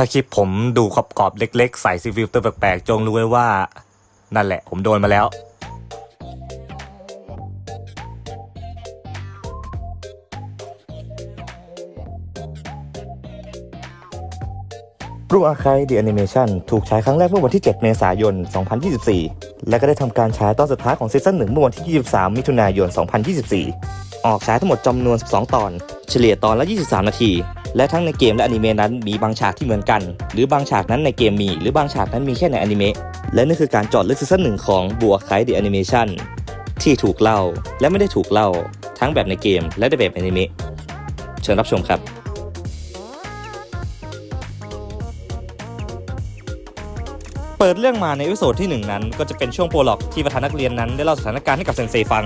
ถ้าคลิปผมดูขอบกรอบเล็ก ๆ ใส่ซีฟิลเตอร์แปลกๆจงรู้ไว้ว่า นั่นแหละผมโดนมาแล้ว รูปอาคายดีแอนิเมชันถูกฉายครั้งแรกเมื่อวันที่ 7 เมษายน 2024 และก็ได้ทำการฉายตอนสุดท้ายของซีซั่นหนึ่งเมื่อวันที่ 23 มิถุนายน 2024 ออกฉายทั้งหมดจำนวน 12 ตอน เฉลี่ยตอนละ 23 นาที และทั้งในเกมและอนิเมะนั้นมีบางฉากที่เหมือนกัน หรือบางฉากนั้นในเกมมี หรือบางฉากนั้นมีแค่ในอนิเมะและนี่คือการจอดลึกซีซั่นหนึ่งของบัวไคายดีแอนิเมชันที่ถูกเล่าและไม่ได้ถูกเล่า ทั้งแบบในเกมและในแบบอนิเมะเชิญรับชมครับเปิดเรื่องมาในเอพิโซดที่ 1 นั้น ก็จะเป็นช่วงโปรล็อกที่ประธานนักเรียนนั้นได้เล่าสถานการณ์ให้กับเซนเซฟัง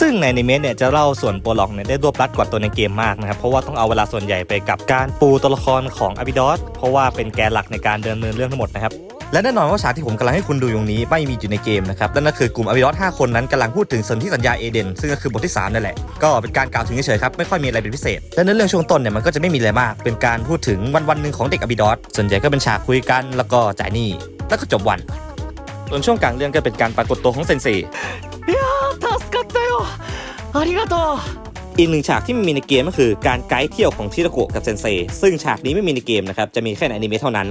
ซึ่งในอนิเมะเนี่ยจะเล่าส่วนโปรล็อกเนี่ยได้รวบรัดกว่าตัวในเกมมากนะครับเพราะว่าต้องเอาเวลาส่วนใหญ่ไปกับการปูตัวละครของอบิดอสเพราะว่าเป็นแกนหลักในการเดินเนินเรื่องทั้งหมดนะครับและแน่นอนว่าฉากที่ผมกำลังให้คุณดูอยู่นี้ไม่มีอยู่ในเกมนะครับนั่นก็คือกลุ่มอบิดอส5คนนั้นกำลังพูดถึงสนธิสัญญาเอเดนซึ่งก็คือบทที่ 3 นั่นแหละ ก็เป็นการกล่าวถึงเฉยๆครับ ไม่ค่อยมีอะไรเป็นพิเศษ และในเรื่องช่วงต้นเนี่ยมันก็จะไม่มีอะไรมาก เป็นการพูดถึงวันวันๆหนึ่งของเด็กอบิดอสส่วนใหญ่ก็เป็นฉากคุยกันแล้วก็จ่ายหนี้แล้วก็จบวันส่วนช่วงกลางเรื่องก็เป็นการปรากฏตัวของเซนเซいやー助かったよありがとう อีกหนึ่งฉากที่ไม่มีในเกมก็คือการไกด์เที่ยวของชิโรโกะกับเซนเซซึ่งฉากนี้ไม่มีในเกมนะครับ จะมีแค่ในอนิเมะเท่านั้น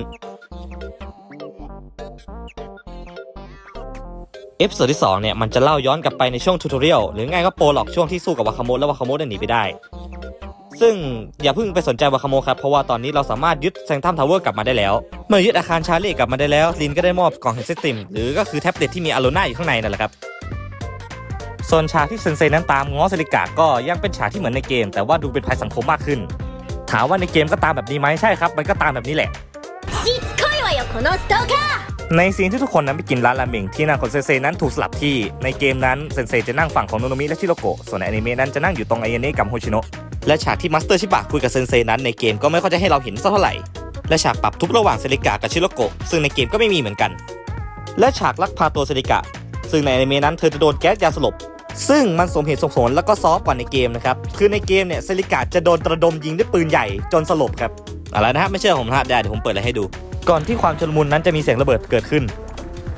เอพิโซดที่ 2 เนี่ย มันจะเล่าย้อนกลับไปในช่วงทูตอเรียลหรือง่ายก็โปรล็อกช่วงที่สู้กับวาคาโมะและวาคาโมะได้หนีไปได้ ซึ่งอย่าเพิ่งไปสนใจวาคาโมะครับ เพราะว่าตอนนี้เราสามารถยึดแซงทัมทาวเวอร์กลับมาได้แล้ว เมื่อยึดอาคารชาเล่กลับมาได้แล้วลินก็ได้มอบกล่องแห่งซิสติมหรือก็คือแท็บเล็ตที่มีอโลนาอยู่ข้างในนั่นแหละครับ ส่วนฉากที่เซนเซนั้นตามง้อเซลิกะก็ยังเป็นฉากที่เหมือนในเกม แต่ว่าดูเป็นภัยสังคมมากขึ้น ถามว่าในเกมก็ตามแบบนี้ไหมใช่ครับ มันก็ตามแบบนี้แหละ ในซีนที่ทุกคนนั้นไปกินร้านราเมงที่นางของเซนเซนั้นถูกสลับที่ในเกมนั้นเซนเซจะนั่งฝั่งของโนโนมิและชิโรโกะส่วนในอนิเมะนั้นจะนั่งอยู่ตรงไอเยเนะกับโฮชิโนะและฉากที่มัสเตอร์ชิบะคุยกับเซนเซนั้นในเกมก็ไม่ค่อยจะให้เราเห็นสักเท่าไหร่และฉากปรับทุบระหว่างเซลิกะกับชิโรโกะซึ่งในเกมก็ไม่มีเหมือนกัน และฉากลักพาตัวเซริกะซึ่งในอนิเมะนั้นเธอจะโดนแก๊สยาสลบ ซึ่งมันสมเหตุสมผลแล้วก็ซอฟต์กว่าในเกมนะครับ คือในเกมเนี่ยเซริกะจะโดนตระดมยิงด้วยปืนใหญ่จนสลบครับอะไรนะฮะไม่เชื่อผมนะฮะได้เดี๋ยวผมเปิดอะไรให้ดู ก่อนที่ความชุลมุนนั้นจะมีเสียงระเบิดเกิดขึ้น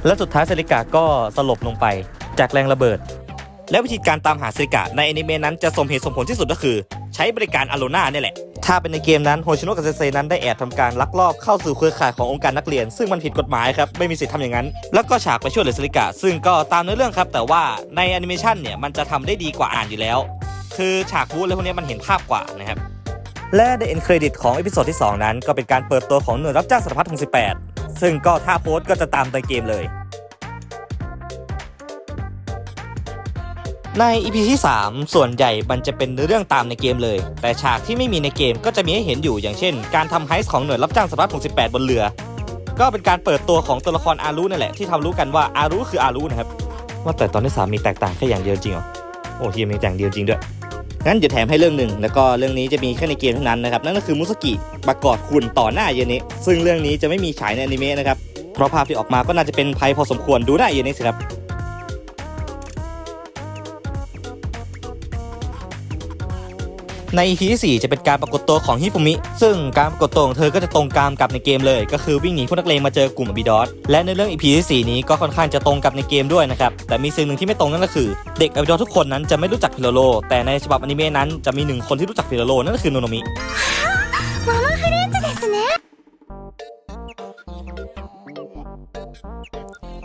และสุดท้ายเซริกะก็สลบลงไปจากแรงระเบิด และวิธีการตามหาเซกะในแอนิเมะนั้นจะสมเหตุสมผลที่สุดก็คือ ใช้บริการอโลนาเนี่ยแหละ ถ้าเป็นในเกมนั้นโฮชิโนะกับเซเซนั้นได้แอบทำการลักลอบเข้าสู่เครือข่ายขององค์การนักเรียน ซึ่งมันผิดกฎหมายครับ ไม่มีสิทธิ์ทำอย่างนั้น แล้วก็ฉากไปช่วยเหลือเซริกะซึ่งก็ตามเนื้อเรื่องครับ แต่ว่าในแอนิเมชันเนี่ยมันจะทำได้ดีกว่าอ่านอยู่แล้ว คือฉากบู๊อะไรพวกนี้มันเห็นภาพกว่านะครับและในเอ็นเครดิตของเอพิโซดที่ 2 นั้น ก็เป็นการเปิดตัวของหน่วยรับจ้างสารพัดทง18ซึ่งก็ท่าโพสต์ก็จะตามในเกมเลย ใน EP ที่ 3 ส่วนใหญ่มันจะเป็นเรื่องตามในเกมเลย แต่ฉากที่ไม่มีในเกมก็จะมีให้เห็นอยู่อย่างเช่น การทำไฮส์ของหน่วยรับจ้างสารพัดทง18บนเรือ ก็เป็นการเปิดตัวของตัวละครอารุนั่นแหละที่ทำรู้กันว่าอารุคืออารุนะครับ ว่าแต่ตอนที่3มีแตกต่างแค่อย่างเดียวจริงเหรอ โอ้ทีมมีแต่อย่างเดียวจริงด้วย งั้นเดี๋ยวแถมให้เรื่องหนึ่งแล้วก็เรื่องนี้จะมีแค่ในเกมเท่านั้นนะครับ นั่นก็คือมุสกิมากอดคุณต่อหน้าเยเนะซึ่งเรื่องนี้จะไม่มีฉายในอนิเมะนะครับ เพราะภาพที่ออกมาก็น่าจะเป็นภัยพอสมควรดูได้เยเนะสิครับ ใน EP ที่4จะเป็นการปรากฏตัวของฮิฟุมิ ซึ่งการปรากฏตัวของเธอก็จะตรงกามกับในเกมเลย ก็คือวิ่งหนีพวกนักเลงมาเจอกลุ่มอบิดอสและในเรื่อง EP ที่4นี้ก็ค่อนข้างจะตรงกับในเกมด้วยนะครับ แต่มีสิ่งหนึ่งที่ไม่ตรงนั่นก็คือ เด็กอบิดอสทุกคนนั้นจะไม่รู้จักพิโลโล แต่ในฉบับอนิเมะนั้นจะมีหนึ่งคนที่รู้จักพิโลโลนั่นก็คือโนโนมิ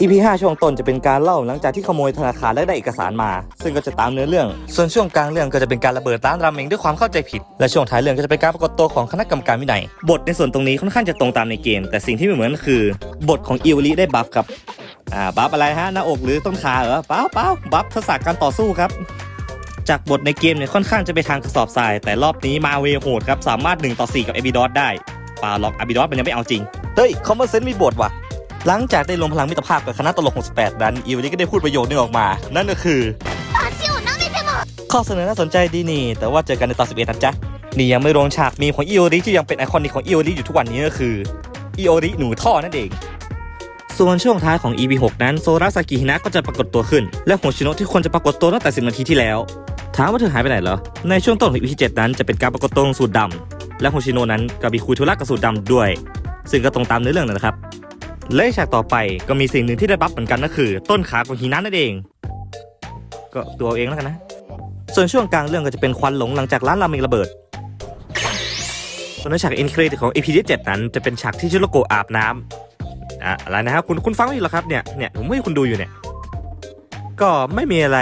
EP 5 ช่วงต้นจะเป็นการเล่าหลังจากที่ขโมยธนาคารและได้เอกสารมา ซึ่งก็จะตามเนื้อเรื่อง ส่วนช่วงกลางเรื่องก็จะเป็นการระเบิดร้านราเมงด้วยความเข้าใจผิด และช่วงท้ายเรื่องก็จะเป็นการปรากฏตัวของคณะกรรมการวินัย บทในส่วนตรงนี้ค่อนข้างจะตรงตามในเกม แต่สิ่งที่ไม่เหมือนก็คือบทของอิวริได้บัฟครับ อ่าบัฟอะไรฮะหน้าอกหรือต้นขาเหรอเปล่าเปล่าบัฟทักษะการต่อสู้ครับ จากบทในเกมเนี่ยค่อนข้างจะไปทางกระสอบทราย แต่รอบนี้มาเวโหดครับสามารถ1ต่อ4กับเอบิดอสได้ป่าหรอกอบิดอสมันยังไม่เอาจริงเฮ้ยคอมเมอร์เซนมีบทว่ะ หลังจากได้ลงพลังมิตรภาพกับคณะตลกขอ68นั้นอีวนี้ก็ได้พูดประโยคนึงออกมา นั่นก็คือ ข้อเสนอน่าสนใจดีนี่ แต่ว่าเจอกันในตอน11นะจ๊ะนี่ยังไม่ลงฉากมีของอีโอริที่ยังเป็นไอคอนิกของอีโอริอยู่ทุกวันนี้ก็คืออีโอริหนูท่อนั่นเอง ส่วนช่วงท้ายของ EP 6นั้นโซราสากิฮินะก็จะปรากฏตัวขึ้น และโฮชิโนะที่ควรจะปรากฏตัวตั้งแต่ 10 นาทีที่แล้ว ถามว่าเธอหายไปไหนเหรอ ในช่วงต้นของ EP 7นั้นจะเป็นการปรากฏตัวของสูตรดำและโฮชิโนะนั้นก็มีคุยธุระกับสูตรดำด้วย ซึ่งก็ตรงตามเนื้อเรื่องนะครับ และฉากต่อไปก็มีสิ่งหนึ่งที่ได้บัฟเหมือนกันก็คือ ต้นขาของฮีนันนั่นเอง ก็ตัวเอาเองแล้วกันนะ ส่วนช่วงกลางเรื่องก็จะเป็นควันหลงหลังจากร้านราเมงระเบิดส่วนในฉากอ็นเครดิตของ EP ที่7นั้นจะเป็นฉากที่ชิโรโกะอาบน้ำอะอะไรนะครับคุณคุณฟังไม่อยู่หรอครับเนี่ยเนี่ยผมให้คุณดูอยู่เนี่ย ก็ไม่มีอะไร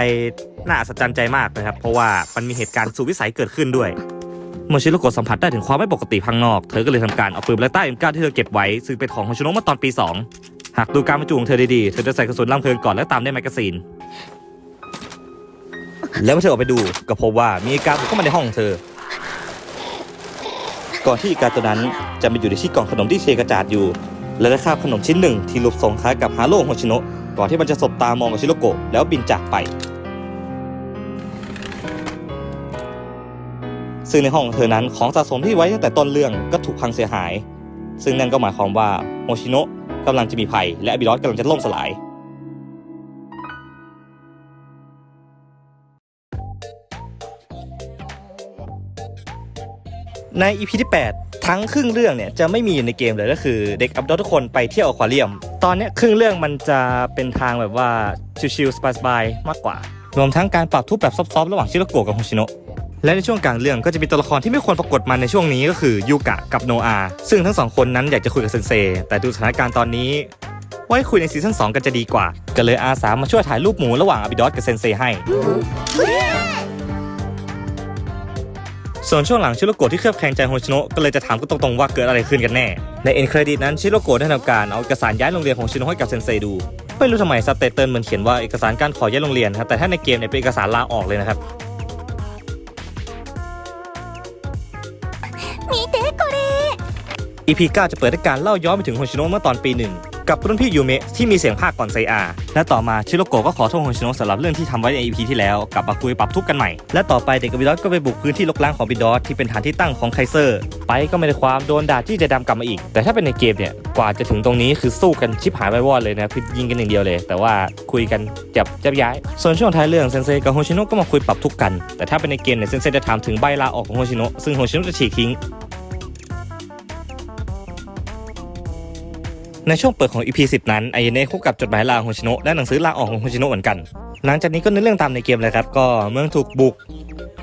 น่าอัศจรรย์ใจมากนะครับ เพราะว่ามันมีเหตุการณ์สุวิสัยเกิดขึ้นด้วย เมื่อชิโรโกะสัมผัสได้ถึงความไม่ปกติภายนอก เธอก็เลยทำการเอาปืนไลต้า M9 ที่เธอเก็บไว้ ซึ่งเป็นของโฮชิโนะเมื่อตอนปี 2 หากดูการบรรจุของเธอดีๆ เธอจะใส่กระสุนลำเพลิงก่อนแล้วตามด้วยแมกกาซีน แล้วเมื่อเธอออกไปดูก็พบว่ามีกาบุกเข้ามาในห้องเธอ ก่อนที่กาตัวนั้นจะมาอยู่ในที่กล่องขนมที่เทกระจาดอยู่ และได้คาบขนมชิ้นหนึ่งที่รูปทรงคล้ายกับฮาโร่โฮชิโนะก่อนที่มันจะสบตามองกับชิโรโกะแล้วบินจากไป ซึ่งในห้องของเธอนั้นของสะสมที่ไว้ตั้งแต่ต้นเรื่องก็ถูกพังเสียหาย ซึ่งนั่นก็หมายความว่าโฮชิโนะกำลังจะมีภัยและอบิรอสกำลังจะล่มสลาย ใน EP ที่ 8 ทั้งครึ่งเรื่องเนี่ยจะไม่มีอยู่ในเกมเลยก็คือเด็กอับดอทุกคนไปเที่ยวอควาเรียม ตอนเนี้ยครึ่งเรื่องมันจะเป็นทางแบบว่าชิลๆสบายๆมากกว่า รวมทั้งการปรับทุกแบบซอฟๆระหว่างชิโรโกะกับโฮชิโนะ และในช่วงกลางเรื่องก็จะมีตัวละครที่ไม่ควรปรากฏมาในช่วงนี้ก็คือยูกะกับโนอาซึ่งทั้งสองคนนั้นอยากจะคุยกับเซนเซแต่ดูสถานการณ์ตอนนี้ ไว้คุยในซีซั่น2กันจะดีกว่า ก็เลยอาสามาช่วยถ่ายรูปหมูระหว่างอบิดอสกับเซนเซให้ส่วนช่วงหลังชิโรโกะที่เคลือบแคลงใจโฮชิโนะก็เลยจะถามกันตรงๆว่าเกิดอะไรขึ้นกันแน่ ในเอ็นเครดิตนั้นชิโรโกะได้ทำการเอาเอกสารย้ายโรงเรียนของชิโนะให้กับเซนเซดู ไม่รู้ทำไมสเตตเติลมันเขียนว่าเอกสารการขอย้ายโรงเรียนครับแต่ถ้าในเกมเนี่ยเป็นเอกสารลาออกเลยนะครับ EP 9 จะเปิดด้วยการเล่าย้อนไปถึงโฮชิโนะเมื่อตอนปีหนึ่งกับรุ่นพี่ยูเมะที่มีเสียงภาคก่อนไซอาและต่อมาชิโรโกะก็ขอโทษโฮชิโนะสำหรับเรื่องที่ทำไว้ใน EP ที่แล้วกลับมาคุยปรับทุกข์กันใหม่ และต่อไปเด็กกับบิดอสก็ไปบุกพื้นที่ลกล้างของบิดอสที่เป็นฐานที่ตั้งของไคเซอร์ ไปก็ไม่ได้ความโดนด่าที่จะดำกลับมาอีก แต่ถ้าเป็นในเกมเนี่ยกว่าจะถึงตรงนี้คือสู้กันชิบหายไปวอดเลยนะคือยิงกันอย่างเดียวเลย แต่ว่าคุยกันจับจับย้าย ส่วนช่วงท้ายเรื่องเซนเซกับโฮชิโนะก็มาคุยปรับทุกกัน แต่ถ้าเป็นในเกมเนี่ยเซนเซจะถามถึงใบลาออกของโฮชิโนะซึ่งโฮชิโนะจะฉีกทิ้ง ในช่วงเปิดของ EP 10 นั้นไอเเน่คู่กับจดหมายลาของชิโนะและหนังสือลาออกของชิโนะเหมือนกัน หลังจากนี้ก็เนื้อเรื่องตามในเกมเลยครับ ก็เมืองถูกบุก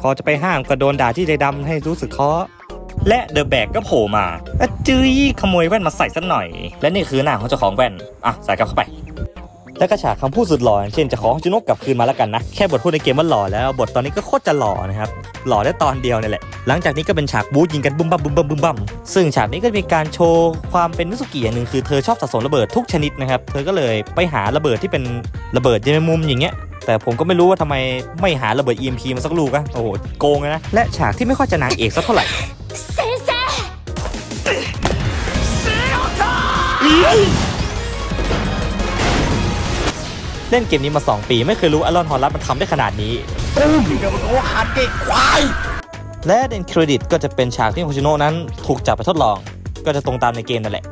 พอจะไปห้ามก็โดนด่าที่ใจดำให้รู้สึกเคาะและเดอะแบกก็โผล่มาอจื้ยขโมยแว่นมาใส่สักหน่อย และนี่คือหน้าของเจ้าของแว่น อะ ใส่กลับเข้าไป และกระฉากคำพูดสุดหล่ออย่างเช่นจะขอโฮชิโนะกลับคืนมาแล้วกันนะ แค่บทพูดในเกมว่าหล่อแล้ว บทตอนนี้ก็โคตรจะหล่อนะครับ หล่อได้ตอนเดียวนี่แหละ หลังจากนี้ก็เป็นฉากบู๊ยิงกันบุ้มบัมบุ้มบัมบุ้มบัมซึ่งฉากนี้ก็มีการโชว์ความเป็นมิสุกิอย่างหนึ่งคือเธอชอบสะสมระเบิดทุกชนิดนะครับ เธอก็เลยไปหาระเบิดที่เป็นระเบิดเยมมุมอย่างเงี้ยแต่ผมก็ไม่รู้ว่าทำไมไม่หาระเบิด EMP มาสักลูกอะโอ้โหโกงเลยนะ และฉากที่ไม่ค่อยจะนางเอกสักเท่าไหร่先生เล่นเกมนี้มา 2 ปี ไม่เคยรู้อารอนฮอลลัสมันทำได้ขนาดนี้และเดนเครดิตก็จะเป็นฉากที่โฮชิโนะนั้นถูกจับไปทดลอง ก็จะตรงตามในเกมนั่นแหละ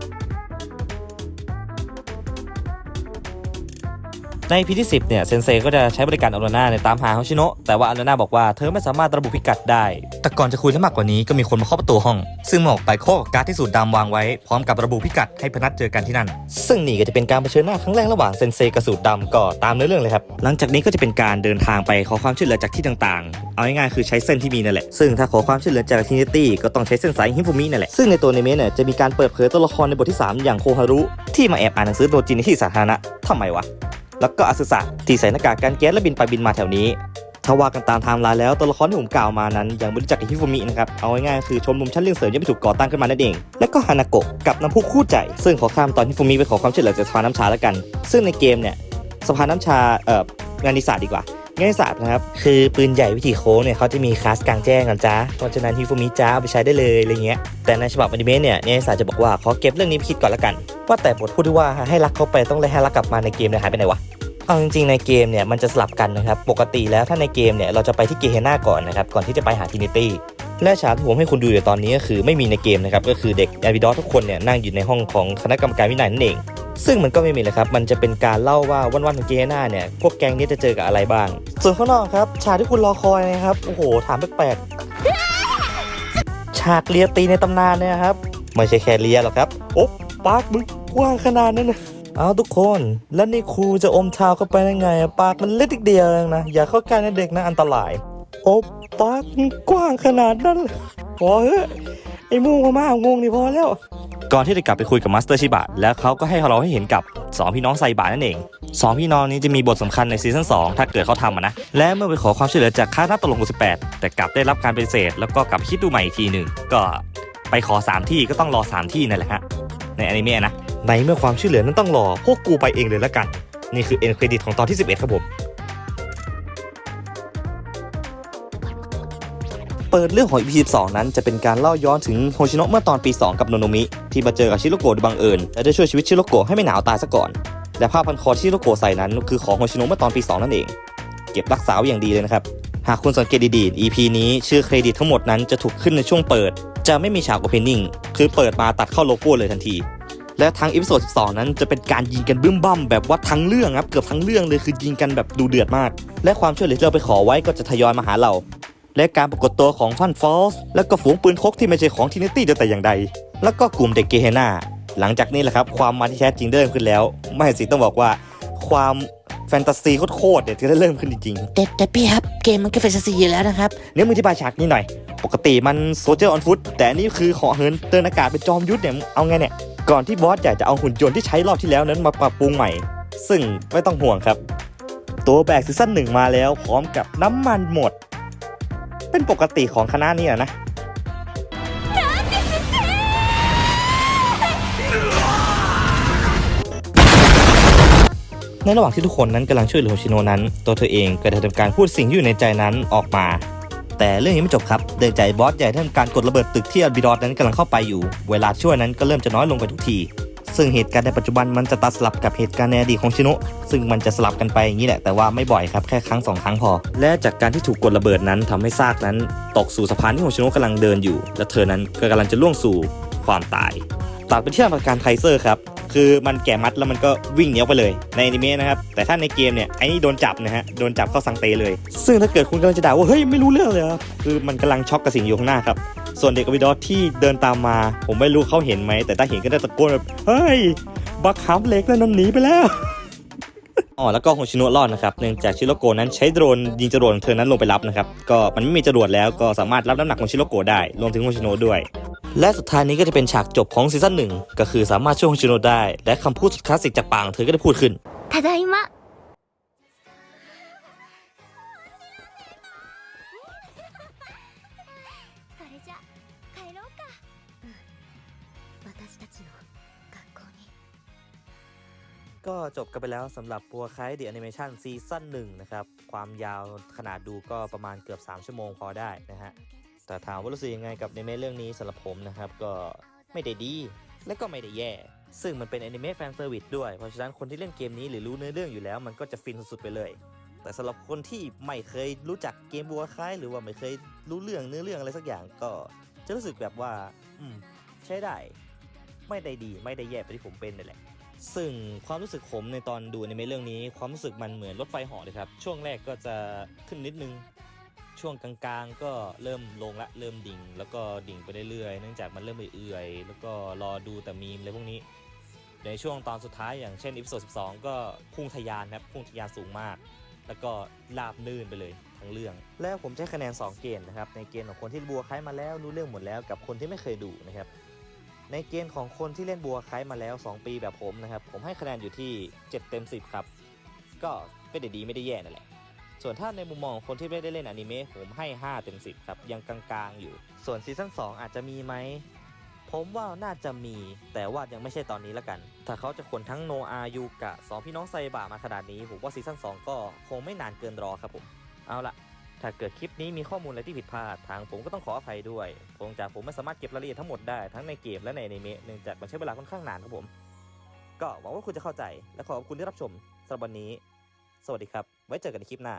ในพีที่ 10 เนี่ยเซนเซก็จะใช้บริการอโรนาในตามหาโฮชิโนะแต่ว่าอโรนาบอกว่าเธอไม่สามารถระบุพิกัดได้ แต่ก่อนจะคุยได้มากกว่านี้ก็มีคนมาเคาะประตูห้อง ซึ่งหมอกไปโคกับการ์ดที่สูตรดำวางไว้ พร้อมกับระบุพิกัดให้พนัดเจอกันที่นั่น ซึ่งนี่ก็จะเป็นการเผชิญหน้าครั้งแรกระหว่างเซนเซกับสูตรดำก็ตามเนื้อเรื่องเลยครับหลังจากนี้ก็จะเป็นการเดินทางไปขอความช่วยเหลือจากที่ต่างๆ เอาง่ายๆคือใช้เส้นที่มีนั่นแหละซึ่งถ้าขอความช่วยเหลือจากทินิตี้ก็ต้องใช้เส้นสายฮิฟุมินั่นแหละซึ่งในตัวในเมเนี่ยจะมีการเปิดเผยตัวละครในบทที่ 3 อย่างโคฮารุที่มาแอบอ่านหนังสือโดจินในที่สาธารณะทำไมวะ แล้วก็อาซึสะที่ใส่หน้ากากกันแก๊สและบินไปบินมาแถวนี้ถ้าว่ากันตามไทม์ไลน์แล้วตัวละครที่ผมกล่าวมานั้น ยังไม่รู้จักฮิฟุมินะครับ เอาง่ายๆคือชมรมชั้นเรื่องเสริมยังไม่ถูกก่อตั้งขึ้นมานั่นเอง แล้วก็ฮานาโกะกับน้ำพุคู่ใจ ซึ่งขอข้ามตอนฮิฟุมิไปขอความช่วยเหลือจากสภาน้ำชาแล้วกัน ซึ่งในเกมเนี่ยสภาน้ำชาเอ่องานนิสาดีกว่า งานนิสานะครับ คือปืนใหญ่วิถีโค้งเนี่ยเขาจะมีคลาสกลางแจ้งกันจ้าเพราะฉะนั้นฮิฟุมิจ้าเอาไปใช้ได้เลยอะไรเงี้ย แต่ในฉบับอนิเมะเนี่ยงานนิสาจะบอกว่าขอเก็บเรื่องนี้ไปคิดก่อนละกัน ว่าแต่บทพูดที่ว่าให้รักเขาไปต้องเลยให้รักกลับมาในเกมเนี่ยหายไปไหนวะเอาจริงๆในเกมเนี่ยมันจะสลับกันนะครับ ปกติแล้วถ้าในเกมเนี่ยเราจะไปที่เกเฮนาก่อนนะครับ ก่อนที่จะไปหาทินิตี้และฉากที่ผมให้คุณดูอยู่ตอนนี้ก็คือไม่มีในเกมนะครับ ก็คือเด็กแอบิดอทุกคนเนี่ยนั่งอยู่ในห้องของคณะกรรมการวินัยนั่นเอง ซึ่งมันก็ไม่มีเลยครับ มันจะเป็นการเล่าว่าวันๆของเกเฮนาเนี่ย พวกแก๊งนี้จะเจอกับอะไรบ้าง ส่วนข้างนอกครับ ฉากที่คุณรอคอยนะครับ โอ้โห ถามแปลกๆ ฉากเลียตีในตำนานเนี่ยครับ ไม่ใช่แค่เลียหรอกครับ โอ๊บปากมึงกว้างขนาดนั้นนะเอาทุกคน แล้วนี่ครูจะอมเท้าเข้าไปได้ไง ปากมันเล็กนิดเดียวเองนะ อย่าเข้าใกล้นะเด็กนะ อันตราย โอ๊บปากมึงกว้างขนาดนั้นพอเฮ้ยไอ้มูงมากงงนี่พอแล้ว ก่อนที่จะกลับไปคุยกับมาสเตอร์ชิบะแล้วเขาก็ให้เราให้เห็นกับสองพี่น้องไซบะนั่นเองสองพี่น้องนี้จะมีบทสำคัญในซีซั่น2ถ้าเกิดเขาทำนะ และเมื่อไปขอความช่วยเหลือจากค่านักตกลง68แต่กลับได้รับการปฏิเสธ แล้วก็กลับคิดดูใหม่อีกทีหนึ่งก็ไปขอ 3 ที่ก็ต้องรอ 3 ที่นั่นแหละฮะในอนิเมะนะในเมื่อความช่วยเหลือนั้นต้องรอพวกกูไปเองเลยละกัน นี่คือเอ็นเครดิตของตอนที่ 11 ครับผมเปิดเรื่องของ EP 12 นั้นจะเป็นการเล่าย้อนถึงโฮชิโนะเมื่อตอนปี 2 กับโนโนมิ ที่มาเจอกับชิโรโกะโดยบังเอิญและได้ช่วยชีวิตชิโรโกะให้ไม่หนาวตายซะก่อน และผ้าพันคอที่ชิโรโกะใส่นั้น คือของโฮชิโนะเมื่อตอนปี 2 นั่นเอง เก็บรักษาอย่างดีเลยนะครับหากคุณสังเกตดีๆ EP นี้ชื่อเครดิตทั้งหมดนั้นจะถูกขึ้นในช่วงเปิด จะไม่มีฉาก opening คือเปิดมาตัดเข้าโลโก้เลยทันที และทั้งอีพิโซด12 นั้นจะเป็นการยิงกันบึ้มบั้มแบบว่าทั้งเรื่องครับเกือบทั้งเรื่องเลยคือยิงกันแบบดูเดือดมาก และความช่วยเหลือที่เราไปขอไว้ก็จะทยอยมาหาเรา และการปรากฏตัวของฟันฟอลส์และก็ฝูงปืนคกที่ไม่ใช่ของทินิตี้แต่อย่างใด แล้วก็กลุ่มเด็กเกเฮนาหลังจากนี้แหละครับความมาที่แท้จริงได้เริ่มขึ้นแล้ว ไม่สิต้องบอกว่าความแฟนตาซีโคตรๆเนี่ยที่ได้เริ่มขึ้นจริงๆแต่แต่พี่ครับเกมมันก็แฟนตาซีอยู่แล้วนะครับเนื้อมือที่บายฉากนี้หน่อย ปกติมันโซเจอร์ออนฟุตแต่อันนี่คือเหอเหินเดินอากาศเป็นจอมยุทธเนี่ยเอาไงเนี่ยก่อนที่บอสใหญ่จะเอาหุ่นยนต์ที่ใช้รอบที่แล้วนั้นมาปรับปรุงใหม่ ซึ่งไม่ต้องห่วงครับ ตัวแบกซีซั่นหนึ่งมาแล้วพร้อมกับน้ำมันหมด เป็นปกติของคณะนี้อะนะ ในระหว่างที่ทุกคนนั้นกำลังช่วยเหลือโฮชิโนะนั้น ตัวเธอเองก็ได้ทำการพูดสิ่งที่อยู่ในใจนั้นออกมา แต่เรื่องยังไม่จบครับเดินใจบอสใหญ่ได้ทำการกดระเบิดตึกที่อัลบิดอสนั้นกำลังเข้าไปอยู่ เวลาช่วยนั้นก็เริ่มจะน้อยลงไปทุกที ซึ่งเหตุการณ์ในปัจจุบันมันจะตัดสลับกับเหตุการณ์ในอดีตของชิโนะซึ่งมันจะสลับกันไปอย่างนี้แหละแต่ว่าไม่บ่อยครับแค่ครั้งสองครั้งพอ และจากการที่ถูกกดระเบิดนั้นทำให้ซากนั้น ตกสู่สะพานที่โฮชิโนะกำลังเดินอยู่ และเธอนั้นก็กำลังจะล่วงสู่ความตาย ตัดไปที่ประการไทเซอร์ครับ คือมันแก่มัดแล้วมันก็วิ่งหนีออกไปเลย ในอนิเมะนะครับ แต่ถ้าในเกมเนี่ยไอ้นี่โดนจับนะฮะ โดนจับเข้าสังเตเลย ซึ่งถ้าเกิดคุณกำลังจะด่าว่าเฮ้ยไม่รู้เรื่องเลยครับ คือมันกำลังช็อกกับสิ่งอยู่ข้างหน้าครับ ส่วนเด็กอวิดอสที่เดินตามมา ผมไม่รู้เขาเห็นไหม แต่ถ้าเห็นก็ได้ตะโกนแบบเฮ้ยบักคับเล็กแล้วนั่นหนีไปแล้วอ๋อแล้วก็โฮชิโนะรอดนะครับเนื่องจากชิโรโกนั้นใช้โดรนยิงจรวดของเธอนั้นลงไปรับนะครับ ก็มันไม่มีจรวดแล้วก็สามารถรับน้ำหนักของชิโรโกได้รวมถึงโฮชิโนะด้วย และสุดท้ายนี้ก็จะเป็นฉากจบของซีซั่นหนึ่งก็คือสามารถช่วยโฮชิโนะได้ และคำพูดสุดคลาสสิกจากปากของเธอก็ได้พูดขึ้น ただいまそれじゃ帰ろうかうん私たちの学校に ก็จบกันไปแล้วสำหรับปัวคล้ายดีแอนิเมชันซีซั่นหนึ่งนะครับ ความยาวขนาดดูก็ประมาณเกือบ 3 ชั่วโมงพอได้นะฮะ แต่ถามว่ารู้สึกยังไงกับในเมะเรื่องนี้สำหรับผมนะครับก็ไม่ได้ดีและก็ไม่ได้แย่ ซึ่งมันเป็นแอนิเมะแฟนเซอร์วิสด้วย เพราะฉะนั้นคนที่เล่นเกมนี้หรือรู้เนื้อเรื่องอยู่แล้ว มันก็จะฟินสุดๆไปเลย แต่สำหรับคนที่ไม่เคยรู้จักเกมบัวคล้าย หรือว่าไม่เคยรู้เรื่องเนื้อเรื่องอะไรสักอย่างก็จะรู้สึกแบบว่า อืม ใช้ได้ ไม่ได้ดี ไม่ได้แย่ไปที่ผมเป็นนี่แหละ ซึ่งความรู้สึกผมในตอนดูในเมะเรื่องนี้ ความรู้สึกมันเหมือนรถไฟเหาะเลยครับ ช่วงแรกก็จะขึ้นนิดนึง ช่วงกลางๆ ก็เริ่มลงละเริ่มดิ่ง แล้วก็ดิ่งไปเรื่อยๆเนื่องจากมันเริ่มเอื่อยๆแล้วก็รอดูแต่มีมอะไรพวกนี้ ในช่วงตอนสุดท้ายอย่างเช่นอีพิโซด12 ก็พุ่งทะยานครับพุ่งทะยานสูงมาก แล้วก็ลาบลื่นไปเลยทั้งเรื่อง แล้วผมจะให้คะแนน 2 เกณฑ์นะครับในเกณฑ์ของคนที่บัวคล้ายมาแล้วรู้เรื่องหมดแล้วกับคนที่ไม่เคยดูนะครับในเกณฑ์ของคนที่เล่นบัวคล้ายมาแล้ว 2 ปีแบบผมนะครับผมให้คะแนนอยู่ที่ 7 เต็ม 10 ครับ ก็ไม่ได้ดีไม่ได้แย่นั่นแหละ ส่วนถ้าในมุมมองของคนที่ไม่ได้เล่นอนิเมะผมให้5เต็ม10ครับยังกลางๆอยู่ ส่วนซีซั่น2อาจจะมีไหมผมว่าน่าจะมีแต่ว่ายังไม่ใช่ตอนนี้ละกัน ถ้าเขาจะขนทั้งโนอายูกะสองพี่น้องไซบะมาขนาดนี้ ผมว่าซีซั่น2ก็คงไม่นานเกินรอครับผม เอาละถ้าเกิดคลิปนี้มีข้อมูลอะไรที่ผิดพลาด ทางผมก็ต้องขออภัยด้วยเพราะจากผมไม่สามารถเก็บรายละเอียดทั้งหมดได้ทั้งในเกมและในอนิเมะเนื่องจากมันใช้เวลาค่อนข้างนานครับผม ก็หวังว่าคุณจะเข้าใจและขอบคุณที่รับชมสำหรับวันนี้ สวัสดีครับ ไว้เจอกันในคลิปหน้า